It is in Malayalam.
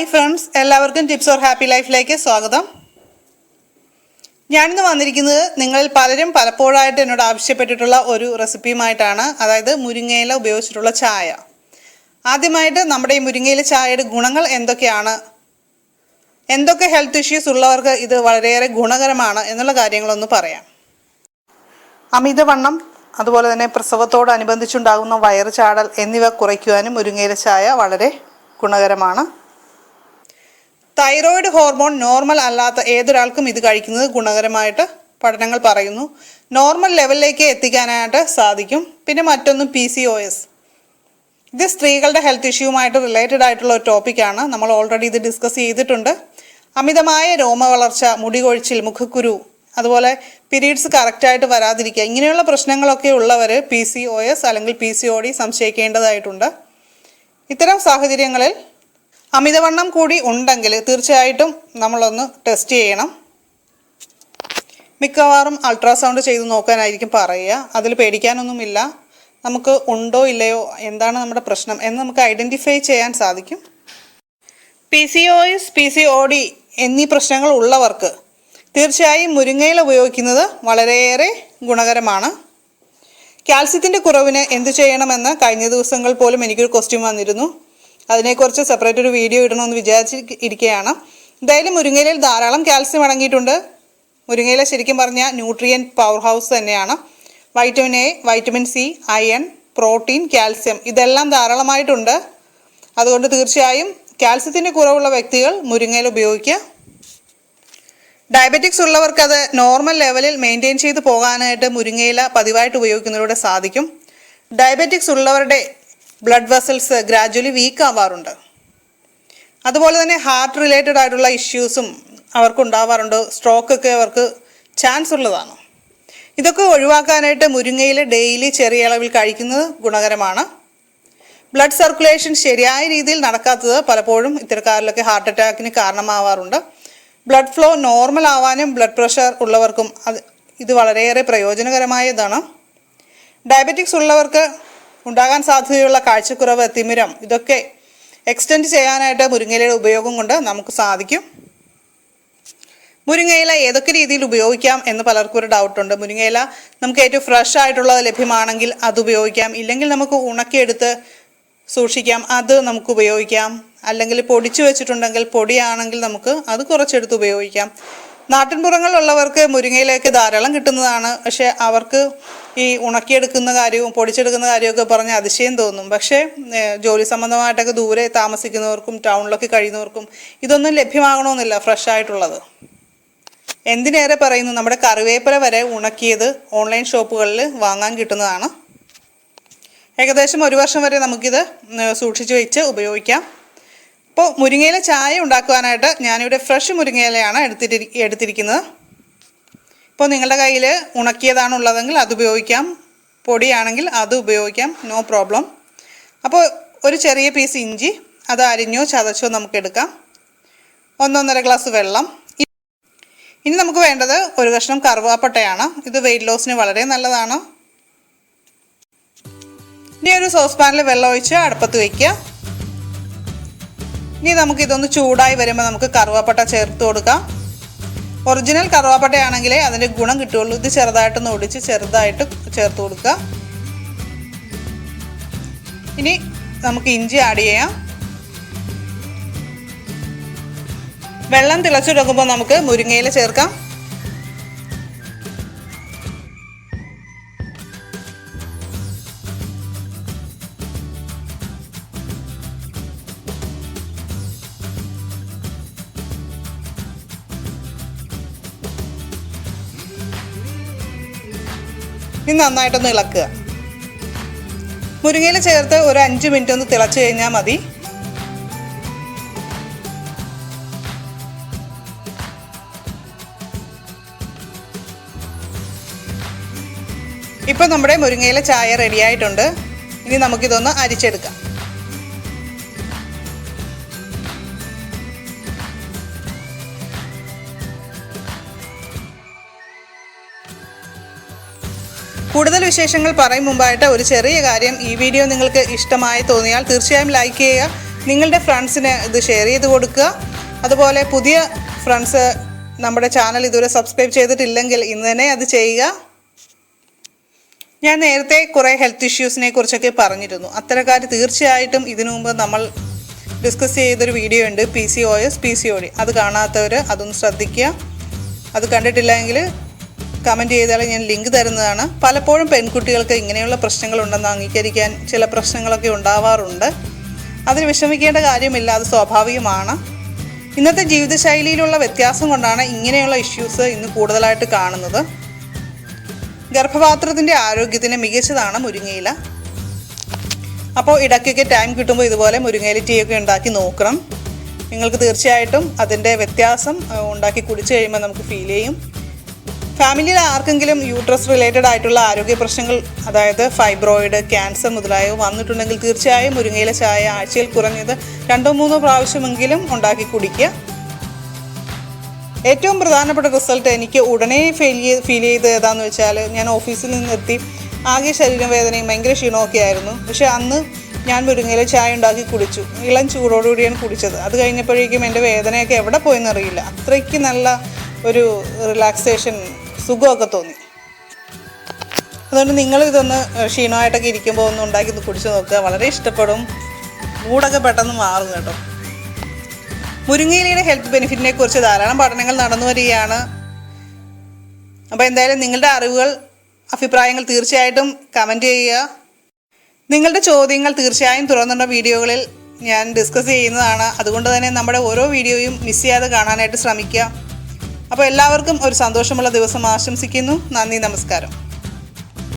ഹായ് ഫ്രണ്ട്സ് എല്ലാവർക്കും ടിപ്സ് ഓർ ഹാപ്പി ലൈഫിലേക്ക് സ്വാഗതം. ഞാനിന്ന് വന്നിരിക്കുന്നത് നിങ്ങളിൽ പലരും പലപ്പോഴായിട്ട് എന്നോട് ആവശ്യപ്പെട്ടിട്ടുള്ള ഒരു റെസിപ്പിയുമായിട്ടാണ്. അതായത് മുരിങ്ങയില ഉപയോഗിച്ചിട്ടുള്ള ചായ. ആദ്യമായിട്ട് നമ്മുടെ ഈ മുരിങ്ങയില ചായയുടെ ഗുണങ്ങൾ എന്തൊക്കെയാണ്? എന്തൊക്കെ ഹെൽത്ത് ഇഷ്യൂസ് ഉള്ളവർക്ക് ഇത് വളരെയേറെ ഗുണകരമാണ് എന്നുള്ള കാര്യങ്ങളൊന്ന് പറയാം. അമിതവണ്ണം അതുപോലെ തന്നെ പ്രസവത്തോടനുബന്ധിച്ചുണ്ടാകുന്ന വയറ് ചാടൽ എന്നിവ കുറയ്ക്കുവാനും മുരിങ്ങയില ചായ വളരെ ഗുണകരമാണ്. തൈറോയിഡ് ഹോർമോൺ നോർമൽ അല്ലാത്ത ഏതൊരാൾക്കും ഇത് കഴിക്കുന്നത് ഗുണകരമായിട്ട് പഠനങ്ങൾ പറയുന്നു. നോർമൽ ലെവലിലേക്ക് എത്തിക്കാനായിട്ട് സാധിക്കും. പിന്നെ മറ്റൊന്ന് പി സി ഒ എസ് ഇത് സ്ത്രീകളുടെ ഹെൽത്ത് ഇഷ്യൂവുമായിട്ട് റിലേറ്റഡ് ആയിട്ടുള്ള ഒരു ടോപ്പിക്കാണ്. നമ്മൾ ഓൾറെഡി ഇത് ഡിസ്കസ് ചെയ്തിട്ടുണ്ട്. അമിതമായ രോമവളർച്ച മുടി കൊഴിച്ചിൽ മുഖക്കുരു അതുപോലെ പീരീഡ്സ് കറക്റ്റായിട്ട് വരാതിരിക്കുക ഇങ്ങനെയുള്ള പ്രശ്നങ്ങളൊക്കെ ഉള്ളവർ പി സി ഒ എസ് അല്ലെങ്കിൽ പി സി ഒ ഡി സംശയിക്കേണ്ടതായിട്ടുണ്ട്. ഇത്തരം സാഹചര്യങ്ങളിൽ അമിതവണ്ണം കൂടി ഉണ്ടെങ്കിൽ തീർച്ചയായിട്ടും നമ്മളൊന്ന് ടെസ്റ്റ് ചെയ്യണം. മിക്കവാറും അൾട്രാസൗണ്ട് ചെയ്ത് നോക്കാനായിരിക്കും പറയുക. അതിൽ പേടിക്കാനൊന്നുമില്ല. നമുക്ക് ഉണ്ടോ ഇല്ലയോ എന്താണ് നമ്മുടെ പ്രശ്നം എന്ന് നമുക്ക് ഐഡന്റിഫൈ ചെയ്യാൻ സാധിക്കും. P C O S P C O D എന്നീ പ്രശ്നങ്ങൾ ഉള്ളവർക്ക് തീർച്ചയായും മുരിങ്ങയിൽ ഉപയോഗിക്കുന്നത് വളരെയേറെ ഗുണകരമാണ്. കാൽസ്യത്തിന്റെ കുറവിന് എന്ത് ചെയ്യണമെന്ന് കഴിഞ്ഞ ദിവസങ്ങൾ പോലും എനിക്കൊരു ക്വസ്റ്റ്യൻ വന്നിരുന്നു. അതിനെക്കുറിച്ച് സെപ്പറേറ്റ് ഒരു വീഡിയോ ഇടണമെന്ന് വിചാരിച്ച് ഇരിക്കുകയാണ് എന്തായാലും മുരിങ്ങയിലയിൽ ധാരാളം കാൽസ്യം അടങ്ങിയിട്ടുണ്ട്. മുരിങ്ങയില ശരിക്കും പറഞ്ഞാൽ ന്യൂട്രിയൻ പവർ ഹൗസ് തന്നെയാണ്. Vitamin A vitamin C iron protein calcium ഇതെല്ലാം ധാരാളമായിട്ടുണ്ട്. അതുകൊണ്ട് തീർച്ചയായും കാൽസ്യത്തിന്റെ കുറവുള്ള വ്യക്തികൾ മുരിങ്ങയിൽ ഉപയോഗിക്കുക. ഡയബറ്റിക്സ് ഉള്ളവർക്ക് അത് നോർമൽ ലെവലിൽ മെയിന്റെയിൻ ചെയ്ത് പോകാനായിട്ട് മുരിങ്ങയില പതിവായിട്ട് ഉപയോഗിക്കുന്നതിലൂടെ സാധിക്കും. ഡയബറ്റിക്സ് ഉള്ളവരുടെ ബ്ലഡ് വെസൽസ് ഗ്രാജ്വലി വീക്ക് ആവാറുണ്ട്. അതുപോലെ തന്നെ ഹാർട്ട് റിലേറ്റഡ് ആയിട്ടുള്ള ഇഷ്യൂസും അവർക്ക് ഉണ്ടാവാറുണ്ട് സ്ട്രോക്കൊക്കെ അവർക്ക് ചാൻസ് ഉള്ളതാണ്. ഇതൊക്കെ ഒഴിവാക്കാനായിട്ട് മുരിങ്ങയിൽ ഡെയിലി ചെറിയ അളവിൽ കഴിക്കുന്നത് ഗുണകരമാണ്. ബ്ലഡ് സർക്കുലേഷൻ ശരിയായ രീതിയിൽ നടക്കാത്തത് പലപ്പോഴും ഇത്തരക്കാരിലൊക്കെ ഹാർട്ട് അറ്റാക്കിന് കാരണമാവാറുണ്ട്. ബ്ലഡ് ഫ്ലോ നോർമൽ ആവാനും ബ്ലഡ് പ്രഷർ ഉള്ളവർക്കും അത് ഇത് വളരെയേറെ പ്രയോജനകരമായതാണ്. ഡയബറ്റിക്സ് ഉള്ളവർക്ക് ഉണ്ടാകാൻ സാധ്യതയുള്ള കാഴ്ചക്കുറവ് തിമിരം ഇതൊക്കെ എക്സ്റ്റെൻഡ് ചെയ്യാനായിട്ട് മുരിങ്ങയിലയുടെ ഉപയോഗം കൊണ്ട് നമുക്ക് സാധിക്കും. മുരിങ്ങയില ഏതൊക്കെ രീതിയിൽ ഉപയോഗിക്കാം എന്ന് പലർക്കും ഒരു ഡൗട്ടുണ്ട് മുരിങ്ങയില നമുക്ക് ഏറ്റവും ഫ്രഷ് ആയിട്ടുള്ളത് ലഭ്യമാണെങ്കിൽ അത് ഉപയോഗിക്കാം. ഇല്ലെങ്കിൽ നമുക്ക് ഉണക്കിയെടുത്ത് സൂക്ഷിക്കാം. അത് നമുക്ക് ഉപയോഗിക്കാം. അല്ലെങ്കിൽ പൊടിച്ചു വെച്ചിട്ടുണ്ടെങ്കിൽ പൊടിയാണെങ്കിൽ നമുക്ക് അത് കുറച്ചെടുത്ത് ഉപയോഗിക്കാം. നാട്ടിൻപുറങ്ങളിലുള്ളവർക്ക് മുരിങ്ങയിലേക്ക് ധാരാളം കിട്ടുന്നതാണ്. പക്ഷേ അവർക്ക് ഈ ഉണക്കിയെടുക്കുന്ന കാര്യവും പൊടിച്ചെടുക്കുന്ന കാര്യമൊക്കെ പറഞ്ഞ് അതിശയം തോന്നും. പക്ഷേ ജോലി സംബന്ധമായിട്ടൊക്കെ ദൂരെ താമസിക്കുന്നവർക്കും ടൗണിലൊക്കെ കഴിയുന്നവർക്കും ഇതൊന്നും ലഭ്യമാകണമെന്നില്ല ഫ്രഷ് ആയിട്ടുള്ളത് എന്തിനേറെ പറയുന്നു നമ്മുടെ കറിവേപ്പില വരെ ഉണക്കിയത് ഓൺലൈൻ ഷോപ്പുകളിൽ വാങ്ങാൻ കിട്ടുന്നതാണ്. ഏകദേശം ഒരു വർഷം വരെ നമുക്കിത് സൂക്ഷിച്ചു വെച്ച് ഉപയോഗിക്കാം. ഇപ്പോൾ മുരിങ്ങയില ചായ ഉണ്ടാക്കുവാനായിട്ട് ഞാനിവിടെ ഫ്രഷ് മുരിങ്ങയിലയാണ് എടുത്തിരി എടുത്തിരിക്കുന്നത്. ഇപ്പോൾ നിങ്ങളുടെ കയ്യിൽ ഉണക്കിയതാണുള്ളതെങ്കിൽ അത് ഉപയോഗിക്കാം. പൊടിയാണെങ്കിൽ അത് ഉപയോഗിക്കാം. നോ പ്രോബ്ലം അപ്പോൾ ഒരു ചെറിയ പീസ് ഇഞ്ചി അത് അരിഞ്ഞോ ചതച്ചോ നമുക്ക് എടുക്കാം. ഒന്നൊന്നര ഗ്ലാസ് വെള്ളം. ഇനി നമുക്ക് വേണ്ടത് ഒരു കഷ്ണം കറുവാപ്പട്ടയാണ്. ഇത് വെയിറ്റ് ലോസിന് വളരെ നല്ലതാണ്. ഇനി ഒരു സോസ് പാനിൽ വെള്ളം ഒഴിച്ച് അടുപ്പത്ത് വയ്ക്കുക ഇനി നമുക്ക് ഇതൊന്ന് ചൂടായി വരുമ്പോൾ നമുക്ക് കറുവാപ്പട്ട ചേർത്ത് കൊടുക്കാം. ഒറിജിനൽ കറുവാപ്പട്ടയാണെങ്കിലേ അതിന്റെ ഗുണം കിട്ടുകയുള്ളൂ. ഇത് ചെറുതായിട്ടൊന്ന് ഒടിച്ച് ചെറുതായിട്ട് ചേർത്ത് കൊടുക്കുക. ഇനി നമുക്ക് ഇഞ്ചി ആഡ് ചെയ്യാം. വെള്ളം തിളച്ചു കൊടുക്കുമ്പോൾ നമുക്ക് മുരിങ്ങയില ചേർക്കാം. ഇനി നന്നായിട്ടൊന്ന് ഇളക്കുക. മുരിങ്ങയിൽ ചേർത്ത് ഒരു അഞ്ച് മിനിറ്റ് ഒന്ന് തിളച്ച് കഴിഞ്ഞാൽ മതി. ഇപ്പം നമ്മുടെ മുരിങ്ങയിലെ ചായ റെഡിയായിട്ടുണ്ട് ഇനി നമുക്കിതൊന്ന് അരിച്ചെടുക്കാം. കൂടുതൽ വിശേഷങ്ങൾ പറയും മുമ്പായിട്ട് ഒരു ചെറിയ കാര്യം ഈ വീഡിയോ നിങ്ങൾക്ക് ഇഷ്ടമായി തോന്നിയാൽ തീർച്ചയായും ലൈക്ക് ചെയ്യുക. നിങ്ങളുടെ ഫ്രണ്ട്സിന് ഇത് ഷെയർ ചെയ്ത് കൊടുക്കുക. അതുപോലെ പുതിയ ഫ്രണ്ട്സ് നമ്മുടെ ചാനൽ ഇതുവരെ സബ്സ്ക്രൈബ് ചെയ്തിട്ടില്ലെങ്കിൽ ഇന്ന് തന്നെ അത് ചെയ്യുക. ഞാൻ നേരത്തെ കുറേ ഹെൽത്ത് ഇഷ്യൂസിനെ കുറിച്ചൊക്കെ പറഞ്ഞിരുന്നു. അത്തരക്കാർ തീർച്ചയായിട്ടും ഇതിനു മുമ്പ് നമ്മൾ ഡിസ്കസ് ചെയ്തൊരു വീഡിയോ ഉണ്ട്. P C O S P C O D അത് കാണാത്തവർ അതൊന്ന് ശ്രദ്ധിക്കുക. അത് കണ്ടിട്ടില്ലെങ്കിൽ കമന്റ് ചെയ്താൽ ഞാൻ ലിങ്ക് തരുന്നതാണ്. പലപ്പോഴും പെൺകുട്ടികൾക്ക് ഇങ്ങനെയുള്ള പ്രശ്നങ്ങൾ ഉണ്ടെന്ന് അംഗീകരിക്കാൻ ചില പ്രശ്നങ്ങളൊക്കെ ഉണ്ടാവാറുണ്ട്. അതിന് വിഷമിക്കേണ്ട കാര്യമില്ല അത് സ്വാഭാവികമാണ്. ഇന്നത്തെ ജീവിതശൈലിയിലുള്ള വ്യത്യാസം കൊണ്ടാണ് ഇങ്ങനെയുള്ള ഇഷ്യൂസ് ഇന്ന് കൂടുതലായിട്ട് കാണുന്നത്. ഗർഭപാത്രത്തിന്റെ ആരോഗ്യത്തിന് മികച്ചതാണ് മുരിങ്ങയില. അപ്പോൾ ഇടയ്ക്കൊക്കെ ടൈം കിട്ടുമ്പോൾ ഇതുപോലെ മുരിങ്ങയില ടീ ഒക്കെ ഉണ്ടാക്കി നോക്കണം. നിങ്ങൾക്ക് തീർച്ചയായിട്ടും അതിന്റെ വ്യത്യാസം ഉണ്ടാക്കി കുടിച്ചു കഴിയുമ്പോൾ നമുക്ക് ഫീൽ ചെയ്യും. ഫാമിലിയിൽ ആർക്കെങ്കിലും യൂട്രസ് റിലേറ്റഡ് ആയിട്ടുള്ള ആരോഗ്യ പ്രശ്നങ്ങൾ അതായത് ഫൈബ്രോയിഡ് ക്യാൻസർ മുതലായവ വന്നിട്ടുണ്ടെങ്കിൽ തീർച്ചയായും മുരിങ്ങയില ചായ ആഴ്ചയിൽ കുറഞ്ഞത് രണ്ടോ മൂന്നോ പ്രാവശ്യമെങ്കിലും ഉണ്ടാക്കി കുടിക്കുക. ഏറ്റവും പ്രധാനപ്പെട്ട റിസൾട്ട് എനിക്ക് ഉടനെ ഫീൽ ചെയ്ത് ഫീൽ ചെയ്ത് ഏതാന്ന് വെച്ചാൽ ഞാൻ ഓഫീസിൽ നിന്നെത്തി ആകെ ശരീരവേദനയും ഭയങ്കര ക്ഷീണമൊക്കെ ആയിരുന്നു. പക്ഷെ അന്ന് ഞാൻ മുരിങ്ങയില ചായ ഉണ്ടാക്കി കുടിച്ചു. ഇളം ചൂടോടുകൂടിയാണ് കുടിച്ചത്. അത് കഴിഞ്ഞപ്പോഴേക്കും എന്റെ വേദനയൊക്കെ എവിടെ പോയെന്നറിയില്ല അത്രയ്ക്ക് നല്ല ഒരു റിലാക്സേഷൻ സുഖമൊക്കെ തോന്നി. അതുകൊണ്ട് നിങ്ങൾ ഇതൊന്ന് ക്ഷീണമായിട്ടൊക്കെ ഇരിക്കുമ്പോൾ ഒന്ന് ഉണ്ടാക്കി കുടിച്ച് നോക്കുക. വളരെ ഇഷ്ടപ്പെടും. മൂടൊക്കെ പെട്ടെന്ന് മാറും കേട്ടോ. മുരിങ്ങയിലയുടെ ഹെൽത്ത് ബെനിഫിറ്റിനെ കുറിച്ച് ധാരാളം പഠനങ്ങൾ നടന്നു വരികയാണ്. അപ്പോൾ എന്തായാലും നിങ്ങളുടെ അറിവുകൾ അഭിപ്രായങ്ങൾ തീർച്ചയായിട്ടും കമന്റ് ചെയ്യുക. നിങ്ങളുടെ ചോദ്യങ്ങൾ തീർച്ചയായും തുറന്നുള്ള വീഡിയോകളിൽ ഞാൻ ഡിസ്കസ് ചെയ്യുന്നതാണ്. അതുകൊണ്ട് തന്നെ നമ്മുടെ ഓരോ വീഡിയോയും മിസ് ചെയ്യാതെ കാണാനായിട്ട് ശ്രമിക്കുക. അപ്പോൾ എല്ലാവർക്കും ഒരു സന്തോഷമുള്ള ദിവസം ആശംസിക്കുന്നു. നന്ദി നമസ്കാരം.